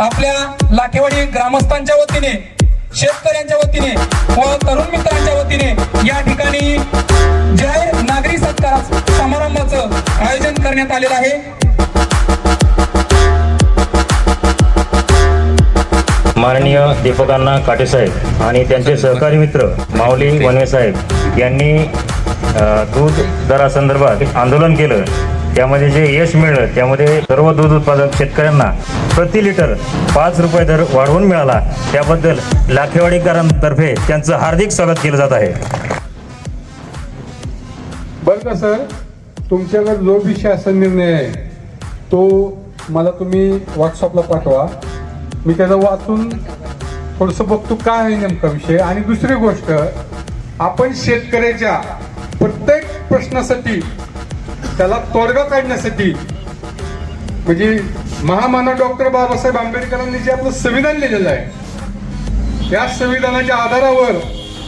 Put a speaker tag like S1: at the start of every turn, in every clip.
S1: आपल्या लाखेवाडी ग्रामस्थांच्या वतीने शेतकऱ्यांच्या वतीने व तरुण मित्रांच्या वतीने या ठिकाणी जाहीर नागरी सत्कार समारंभाचं आयोजन करण्यात आलेलं आहे.
S2: माननीय दीपकांना काटेसाहेब आणि त्यांचे सहकारी मित्र माऊली वनवे साहेब यांनी दूध दरासंदर्भात आंदोलन केलं. त्यामध्ये जे यश मिळलं त्यामध्ये सर्व दूध उत्पादक शेतकऱ्यांना प्रति लिटर पाच रुपये दर वाढवून मिळाला. त्याबद्दल लाखेवाडीकरांतर्फे त्यांचं हार्दिक स्वागत केलं जात आहे.
S3: बरं का सर? तुमच्याकडे जो बी शासन निर्णय आहे तो मला तुम्ही व्हॉट्सअपला पाठवा. मी त्याचं वाचून थोडंसं बघतो काय आहे नेमका विषय. आणि दुसरी गोष्ट आपण शेतकऱ्याच्या प्रत्येक प्रश्नासाठी त्याला तोडगा काढण्यासाठी. म्हणजे महामानव डॉक्टर बाबासाहेब आंबेडकरांनी जे आपलं संविधान लिहिलेलं आहे त्या संविधानाच्या आधारावर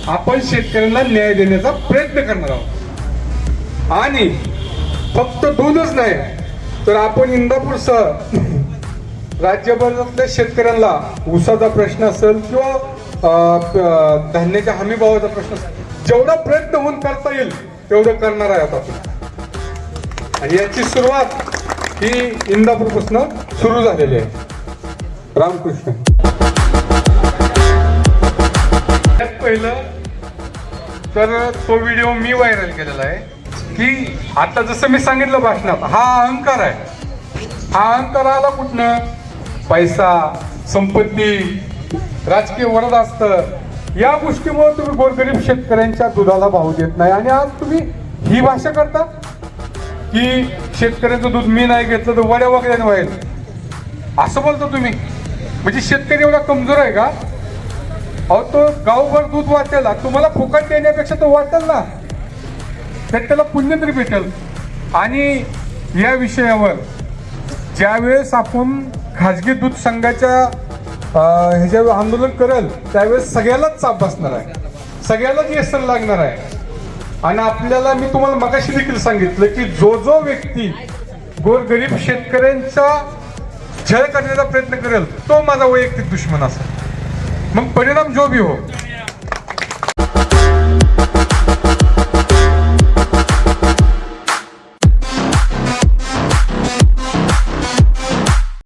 S3: आपण शेतकऱ्यांना न्याय देण्याचा प्रयत्न करणार आहोत. आणि फक्त दोनच नाही तर आपण इंदापूरसह राज्यभरातल्या शेतकऱ्यांना ऊसाचा प्रश्न असेल किंवा धान्याच्या हमी भावाचा प्रश्न असेल जेवढा प्रयत्न होऊन करता येईल तेवढं करणार आहे आता आपण. आणि याची सुरुवात ही इंदापूरपासून सुरू झालेली आहे. रामकृष्ण. पहिलं तर तो व्हिडिओ मी व्हायरल केलेला आहे की आता जसं मी सांगितलं भाषणात हा अहंकार आहे. हा अहंकार आला कुठनं? पैसा संपत्ती राजकीय वरद असतं. या गोष्टीमुळे तुम्ही गोरगरीब शेतकऱ्यांच्या दुधाला भाव देत नाही. आणि आज तुम्ही ही भाषा करता? की शेतकऱ्याचं दूध मी नाही घेतलं तर वड्या वगैरे व्हायला. असं बोलतो तुम्ही. म्हणजे शेतकरी एवढा कमजोर आहे का? अहो तो गावभर दूध वाटेल तुम्हाला फुकट देण्यापेक्षा तो वाटेल ना. तर त्याला पुण्य तरी भेटेल. आणि या विषयावर ज्यावेळेस आपण खाजगी दूध संघाच्या ह्याच्या आंदोलन करेल त्यावेळेस सगळ्यालाच चाप बसणार आहे. सगळ्यालाच व्यसन लागणार आहे. आणि आपल्याला मी तुम्हाला मगाशी देखील सांगितलं की जो जो व्यक्ती गोरगरीब शेतकऱ्यांचा छळ करण्याचा प्रयत्न करेल तो माझा वैयक्तिक दुश्मन असेल. मग परिणाम जो भी हो